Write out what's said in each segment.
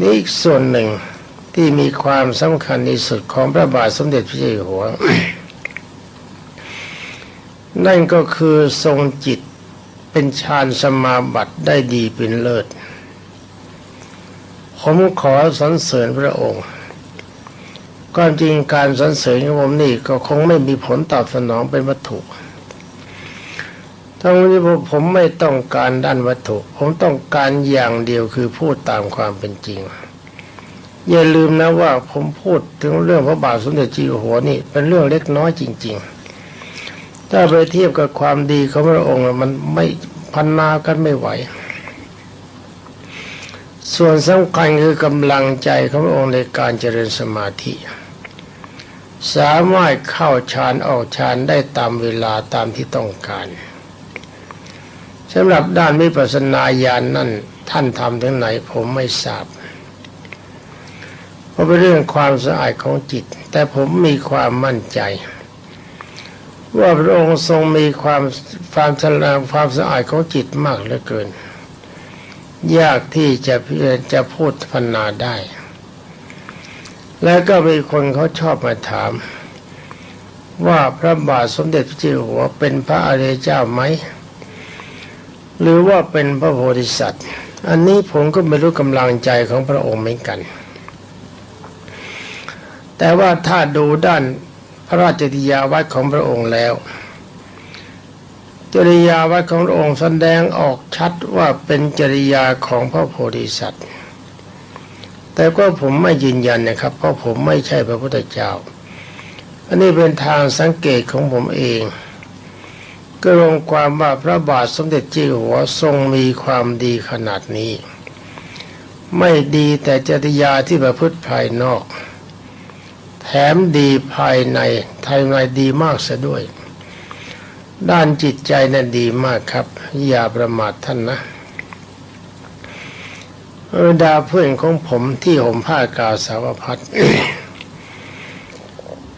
นี่อีกส่วนหนึ่งที่มีความสำคัญที่สุดของพระบาทสมเด็จพระเจ้าอยู่หัว นั่นก็คือทรงจิตเป็นฌานสมาบัติได้ดีเป็นเลิศ ผมขอสรรเสริญพระองค์ความจริงการสรรเสริญของผมนี่ก็คงไม่มีผลตอบสนองเป็นวัตถุ ทั้งนี้ผมไม่ต้องการด้านวัตถุ ผมต้องการอย่างเดียวคือพูดตามความเป็นจริง อย่าลืมนะว่าผมพูดถึงเรื่องพระบาทสมเด็จเจีหัวนี่เป็นเรื่องเล็กน้อยจริง ๆ ถ้าไปเทียบกับความดีของพระองค์มันไม่พันนากันไม่ไหว ส่วนสำคัญคือกำลังใจของพระองค์ในการเจริญสมาธิ สามารถเข้าฌานออกฌานได้ตามเวลาตามที่ต้องการ สำหรับด้านวิปัสสนาญาณนนั่นท่านทำถึงไหนผมไม่ทราบเพราะเป็นเรื่องความสะอาดของจิต แต่ผมมีความมั่นใจ ว่าพระองค์ทรงมีความความฉลาดความสะอาดของจิตมากเหลือเกิน ยากที่จะจะพูดพันนาได้ แล้วก็มีคนเขาชอบมาถาม ว่าพระบาทสมเด็จพระเจ้าหัวเป็นพระอริยเจ้าไหม หรือว่าเป็นพระโพธิสัตว์ อันนี้ผมก็ไม่รู้กำลังใจของพระองค์เหมือนกัน แต่ว่าถ้าดูด้านพระราชกิยาวัดของพระองค์แล้วจริยาวัดของพระองค์แสดงออกชัดว่าเป็นจริยาของพระโพธิสัตว์ แต่ก็ผมไม่ยืนยันนะครับ เพราะผมไม่ใช่พระพุทธเจ้า อันนี้เป็นทางสังเกตของผมเอง ก็รวมความว่าพระบาทสมเด็จเจ้าหัวทรงมีความดีขนาดนี้ ไม่ดีแต่จริยาที่ประพฤติภายนอก แถมดีภายในภายในดีมากซะด้วย ด้านจิตใจนั้นดีมากครับ อย่าประมาทท่านนะเออดาเพื่อนของผมที่ห่มผ้ากาสาวพัด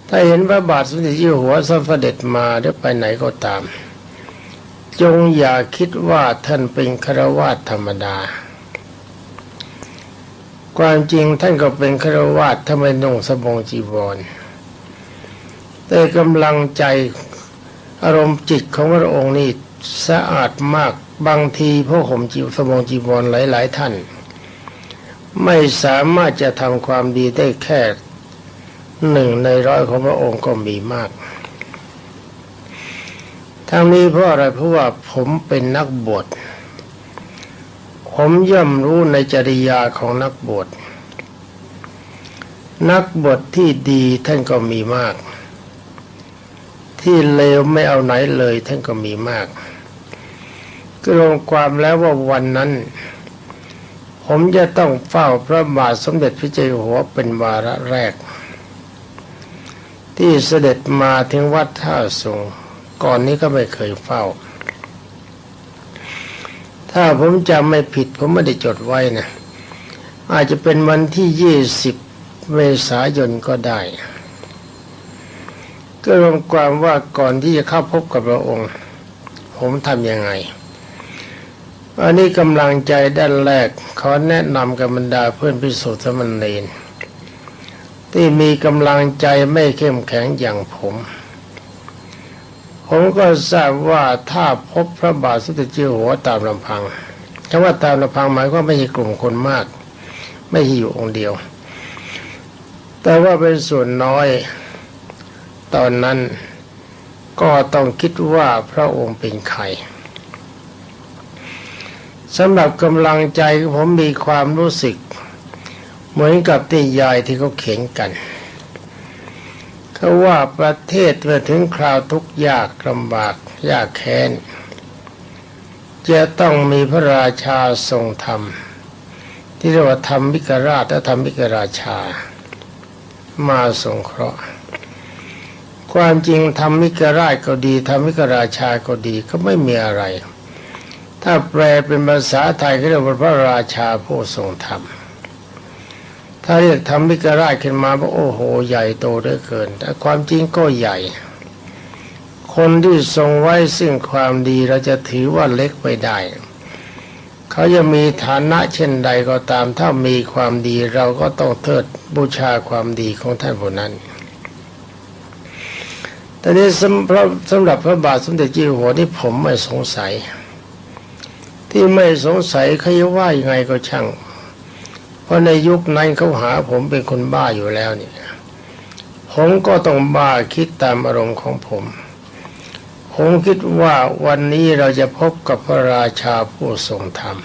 ถ้าเห็นพระบาทสมเด็จเจ้าอยู่หัวเสด็จมาหรือไปไหนก็ตาม จงอย่าคิดว่าท่านเป็นคราวาสธรรมดา ความจริงท่านก็เป็นคราวาสทำไมนุ่งสบงจีวร แต่กำลังใจอารมณ์จิตของพระองค์นี่สะอาดมากบางทีพวกผมจีวสบงจีวรหลาย ๆ ท่าน ไม่สามารถจะทำความดีได้แค่หนึ่งในร้อยของพระองค์ก็มีมาก ทั้งนี้เพราะอะไรเพราะว่าผมเป็นนักบวชผมย่อมรู้ในจริยาของนักบวชนักบวชที่ดีท่านก็มีมาก ที่เลวไม่เอาไหนเลยท่านก็มีมากก็รวมความแล้วว่าวันนั้น ผมจะต้องเฝ้าพระบาทสมเด็จพระเจ้าอยู่หัวเป็นวาระแรก ที่เสด็จมาถึงวัดท่าสง ก่อนนี้ก็ไม่เคยเฝ้า ถ้าผมจำไม่ผิดผมไม่ได้จดไว้นะ อาจจะเป็นวันที่ยี่สิบเมษายนก็ได้ ก็รวมความว่าก่อนที่จะเข้าพบกับพระองค์ ผมทำยังไง อันนี้กำลังใจด้านแรกขอแนะนำกับบรรดาเพื่อนพิสุทธิ์สมณเณรที่มีกำลังใจไม่เข้มแข็งอย่างผม ผมก็ทราบว่าถ้าพบพระบาทสมเด็จเจ้าหัวตามลำพังคำว่าตามลำพังหมายว่าไม่ใช่กลุ่มคนมาก ไม่ใช่อยู่องค์เดียว แต่ว่าเป็นส่วนน้อย ตอนนั้นก็ต้องคิดว่าพระองค์เป็นใครสำหรับกำลังใจผมมีความรู้สึก เหมือนกับที่ยายที่เขาเขียนกัน เขาว่าประเทศเมื่อถึงคราวทุกยากลำบากยากแค้น จะต้องมีพระราชาทรงธรรม ที่เรียกว่าธรรมวิกราชและธรรมวิกราชา มาสงเคราะห์ ความจริงธรรมวิกราชก็ดีธรรมวิกราชาก็ดีก็ไม่มีอะไร ถ้าแปลเป็นภาษาไทยก็เรียกว่าพระราชาผู้ทรงธรรม ถ้าเรียกธรรมวิกราชขึ้นมาว่าโอ้โห ใหญ่โตเหลือเกิน แต่ความจริงก็ใหญ่ คนที่ทรงไว้ซึ่งความดีเราจะถือว่าเล็กไปได้ เขาจะมีฐานะเช่นใดก็ตาม ถ้ามีความดีเราก็ต้องเทิดบูชาความดีของท่านผู้นั้นตอนนี้สำหรับสำหรับพระบาทสมเด็จเจ้าอยู่หัวนี่ผมไม่สงสัย ที่ไม่สงสัยเขาจะว่ายังไงก็ช่าง เพราะในยุคนั้นเขาหาผมเป็นคนบ้าอยู่แล้วเนี่ยผมก็ต้องบ้าคิดตามอารมณ์ของผม ผมคิดว่าวันนี้เราจะพบกับพระราชาผู้ทรงธรรม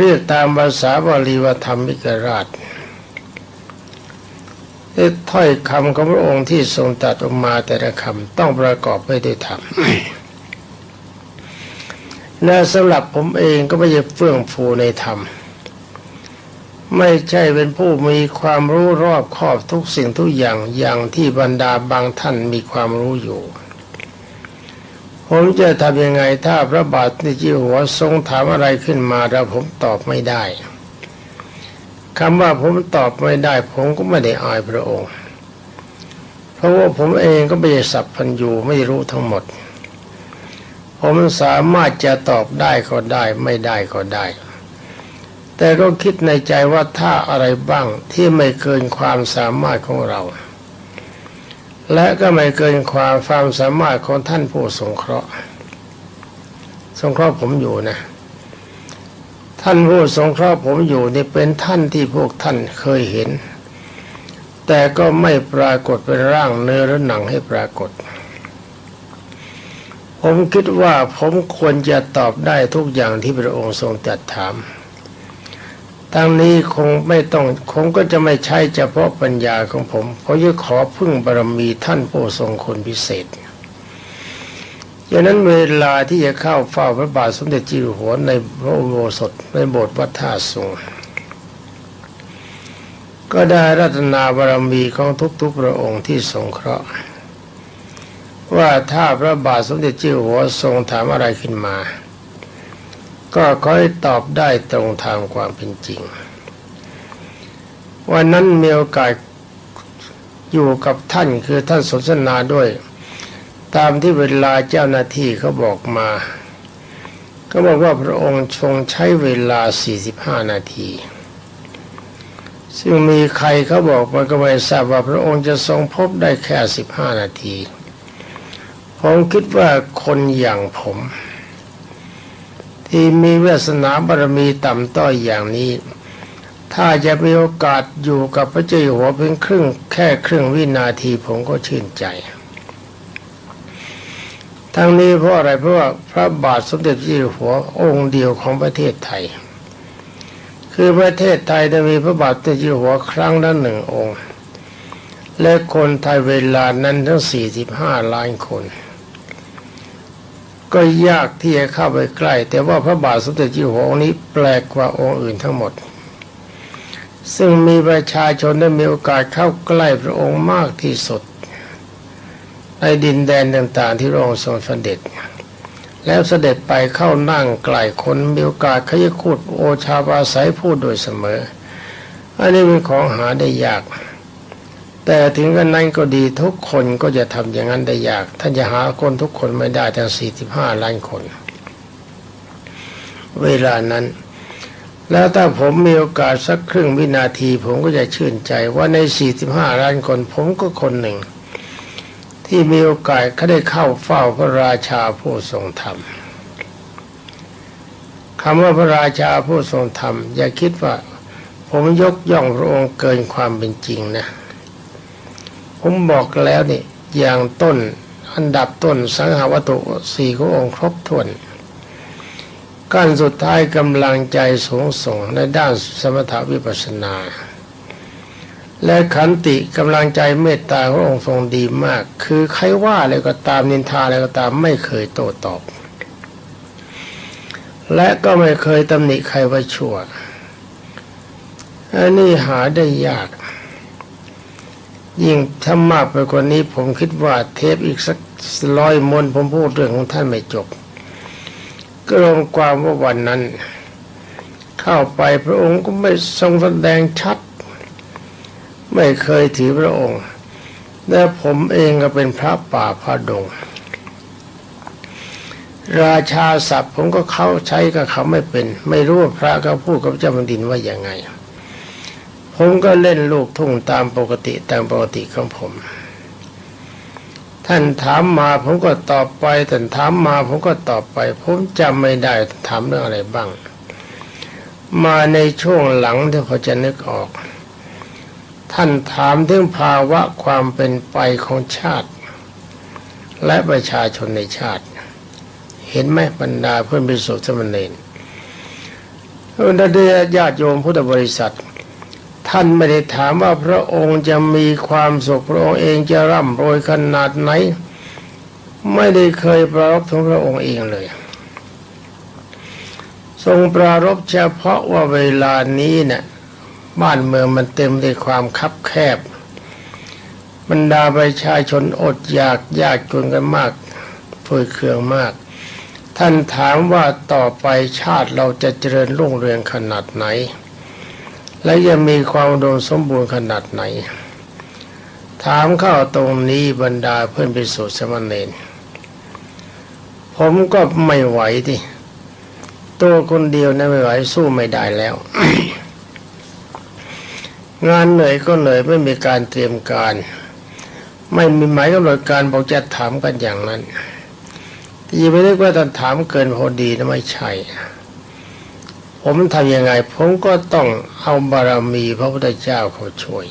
เรียกตามภาษาบาลีว่าธรรมิกราชถ้อยคำของพระองค์ที่ทรงตรัสออกมาแต่ละคำต้องประกอบไปด้วยธรรมและสำหรับผมเองก็ไม่ใช่เฟื่องฟูในธรรม ไม่ใช่เป็นผู้มีความรู้รอบคอบทุกสิ่งทุกอย่างอย่างที่บรรดาบางท่านมีความรู้อยู่ ผมจะทำยังไงถ้าพระบาทในจีหัวทรงถามอะไรขึ้นมาแล้วผมตอบไม่ได้คำว่าผมตอบไม่ได้ ผมก็ไม่ได้อายพระองค์ เพราะว่าผมเองก็ไม่ใช่สัพพัญญูไม่รู้ทั้งหมด ผมสามารถจะตอบได้ก็ได้ ไม่ได้ก็ได้ แต่ก็คิดในใจว่าถ้าอะไรบ้างที่ไม่เกินความสามารถของเรา และก็ไม่เกินความความสามารถของท่านผู้สงเคราะห์ สงเคราะห์ผมอยู่นะ ท่านผู้สงเคราะห์ผมอยู่นี่เป็นท่านที่พวกท่านเคยเห็น แต่ก็ไม่ปรากฏเป็นร่างเนื้อหรือหนังให้ปรากฏผมคิดว่าผมควรจะตอบได้ทุกอย่างที่พระองค์ทรงตรัสถาม ทั้งนี้คงไม่ต้องคงก็จะไม่ใช่เฉพาะปัญญาของผมเพราะจะขอพึ่งบารมีท่านผู้ทรงคนพิเศษดังนั้นเวลาที่จะเข้าเฝ้าพระบาทสมเด็จจิ๋วหัวในพระอุโบสถในโบสถ์วัดท่าสูงก็ได้รัตนาบารมีของทุกๆพระองค์ที่ทรงเคราะห์ ว่าถ้าพระบาทสมเด็จจิ๋วหัวทรงถามอะไรขึ้นมา ก็ขอให้ตอบได้ตรงทางความเป็นจริง วันนั้นมีโอกาสอยู่กับท่านคือท่านสนทนาด้วย ตามที่เวลาเจ้าหน้าที่เขาบอกมา ก็บอกว่าพระองค์ทรงใช้เวลา 45 นาที ซึ่งมีใครเขาบอกมาก็ไม่ทราบว่าพระองค์จะทรงพบได้แค่ 15 นาที ผมคิดว่าคนอย่างผม ที่มีวาสนาบารมีต่ำต้อยอย่างนี้ ถ้าจะมีโอกาสอยู่กับพระเจ้าอยู่หัวเพียงครึ่งแค่ครึ่งวินาทีผมก็ชื่นใจ ทั้งนี้เพราะอะไรเพราะว่าพระบาทสมเด็จพระเจ้าอยู่หัวองค์เดียวของประเทศไทย คือประเทศไทยจะมีพระบาทสมเด็จพระเจ้าอยู่หัวครั้งละหนึ่งองค์ และคนไทยเวลานั้นทั้ง 45 ล้านคน ก็ยากที่จะเข้าไปใกล้ แต่ว่าพระบาทสมเด็จเจ้าอยู่หัวองค์นี้แปลกกว่าองค์อื่นทั้งหมด ซึ่งมีประชาชนได้มีโอกาสเข้าใกล้พระองค์มากที่สุด ในดินแดนต่างๆที่พระองค์ทรงเสด็จ แล้วเสด็จไปเข้านั่งไกลคนมีโอกาสขยคูดโอชาบาสัยพูดโดยเสมอ อันนี้เป็นของหาได้ยาก แต่ถึงกันนั้นก็ดีทุกคนก็จะทำอย่างนั้นได้ยาก ท่านจะหาคนทุกคนไม่ได้ทั้ง45ล้านคน เวลานั้น แล้วถ้าผมมีโอกาสสักครึ่งวินาที ผมก็จะชื่นใจว่าใน45ล้านคน ผมก็คนหนึ่ง ที่มีโอกาสเขาได้เข้าเฝ้าพระราชาผู้ทรงธรรมคำว่าพระราชาผู้ทรงธรรม อย่าคิดว่า ผมยกย่องพระองค์เกินความเป็นจริงนะ ผมบอกแล้วนี่อย่างต้นอันดับต้นสังหาวัตถุสี่ขององค์ครบถ้วนกั้นสุดท้ายกำลังใจสูงส่งในด้านสมถวิปัสสนา และขันติกำลังใจเมตตาขององค์ทรงดีมาก คือใครว่าอะไรก็ตามนินทาอะไรก็ตามไม่เคยโต้ตอบ และก็ไม่เคยตำหนิใครว่าชั่วอันนี้หาได้ยาก ยิ่งถ้ามากไปกว่านี้ผมคิดว่าเทปอีกสักร้อยมนผมพูดเรื่องของท่านไม่จบ ก็รวมความว่าวันนั้น เข้าไปพระองค์ก็ไม่ทรงแสดงชัด ไม่เคยถือพระองค์ และผมเองก็เป็นพระป่าพระดง ราชาศัพท์ผมก็เข้าใช้กับเขาไม่เป็น ไม่รู้ว่าพระเขาพูดกับเจ้าแผ่นดินว่าอย่างไง ผมก็เล่นลูกทุ่งตามปกติตามปกติของผม ท่านถามมาผมก็ตอบไปท่านถามมาผมก็ตอบไป ผมจำไม่ได้ถามเรื่องอะไรบ้าง มาในช่วงหลังที่พอจะนึกออก ท่านถามถึงภาวะความเป็นไปของชาติ และประชาชนในชาติ เห็นไหมบรรดาเพื่อนพิสุทธิ์สมณเณรบรรดาญาติโยมพุทธบริษัท ท่านไม่ได้ถามว่าพระองค์จะมีความสุขพระองค์เองจะร่ำรวยขนาดไหน ไม่ได้เคยปรารบถึงพระองค์เองเลย ทรงปรารบเฉพาะว่าเวลานี้เนี่ยบ้านเมืองมันเต็มด้วยความคับแคบ บรรดาประชาชนอดอยากยากจนกันมากฝืดเคืองมาก ท่านถามว่าต่อไปชาติเราจะเจริญรุ่งเรืองขนาดไหน และยังมีความอุดมสมบูรณ์ขนาดไหน ถามเข้าตรงนี้บรรดาเพื่อนไปสู่สมณเณรผมก็ไม่ไหวที่ตัวคนเดียวนะไม่ไหวสู้ไม่ได้แล้ว งานเหนื่อยก็เหนื่อยไม่มีการเตรียมการ ไม่มีหมายกำหนดการบอกจะถามกันอย่างนั้นที่ไม่ได้ว่าท่านถามเกินพอดีนะไม่ใช่ ผมทำยังไง ผมก็ต้องเอาบารมีพระพุทธเจ้าเขาช่วย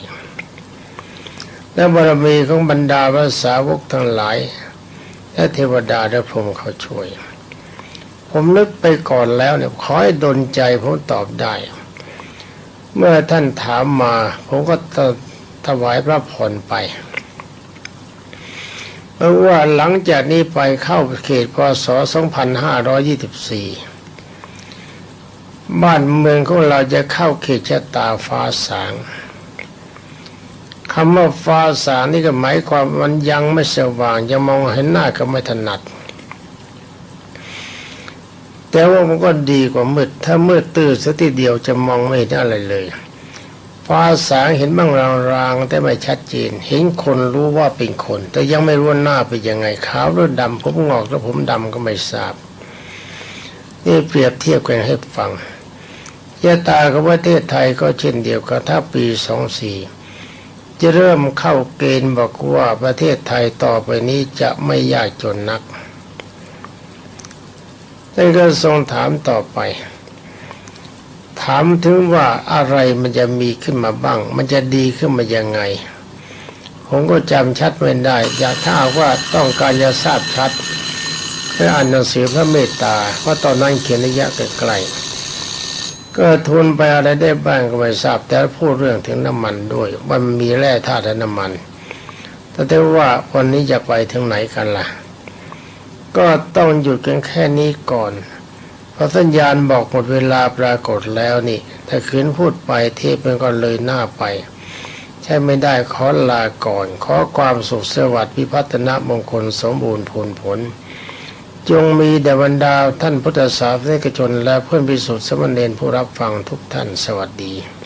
และบารมีของบรรดาพระสาวกทั้งหลาย และเทวดาและพรหมเขาช่วย ผมนึกไปก่อนแล้วเนี่ยขอให้ดลใจผมตอบได้ เมื่อท่านถามมา ผมก็ถวายพระพรไปเพราะว่าหลังจากนี้ไปเข้าเขตพศ2524 บ้านเมืองของเราจะเข้าเขตชะตาฟ้าสางคำว่าฟ้าสางนี่ก็หมายความมันยังไม่สว่างยังมองเห็นหน้าก็ไม่ถนัด แต่ว่ามันก็ดีกว่ามืด ถ้ามืดตื้อสักทีเดียวจะมองไม่เห็นอะไรเลย ฟ้าสางเห็นบ้างรางๆแต่ไม่ชัดเจน เห็นคนรู้ว่าเป็นคน แต่ยังไม่รู้ว่าหน้าเป็นยังไงขาวหรือดำผมงอกแล้วผมดำก็ไม่ทราบนี่เปรียบเทียบกันให้ฟัง ยะตากับประเทศไทยก็เช่นเดียวกันถ้าปีสองสี่จะเริ่มเข้าเกณฑ์บอกว่าประเทศไทยต่อไปนี้จะไม่ยากจนนักท่นก็ทรงถามต่อไป ถามถึงว่าอะไรมันจะมีขึ้นมาบ้าง มันจะดีขึ้นมายังไง ผมก็จำชัดไม่ได้ อยากถ้าว่าต้องการจะทราบชัดให้อ่านหนังสือพระเมตตาเพราะตอนนั้นเขียนระยะไกลๆ ก็ทุนไปอะไรได้บ้างก็ไม่ทราบแต่พูดเรื่องถึงน้ำมันด้วยว่ามันมีแร่ธาตุและน้ำมันแต่แต่ว่าวันนี้จะไปถึงไหนกันล่ะ ก็ต้องหยุดกันแค่นี้ก่อน เพราะสัญญาณบอกหมดเวลาปรากฏแล้วนี่ ถ้าคืนพูดไปเทปมันก็เลยหน้าไป ใช่ไม่ได้ขอลาก่อน ขอความสุขสวัสดิ์พิพัฒนมงคลสมบูรณ์ผลผล จงมีแด่บรรดาท่านพุทธศาสนิกชน และเพื่อนพิสุทธิ์สมณเณรผู้รับฟังทุกท่านสวัสดี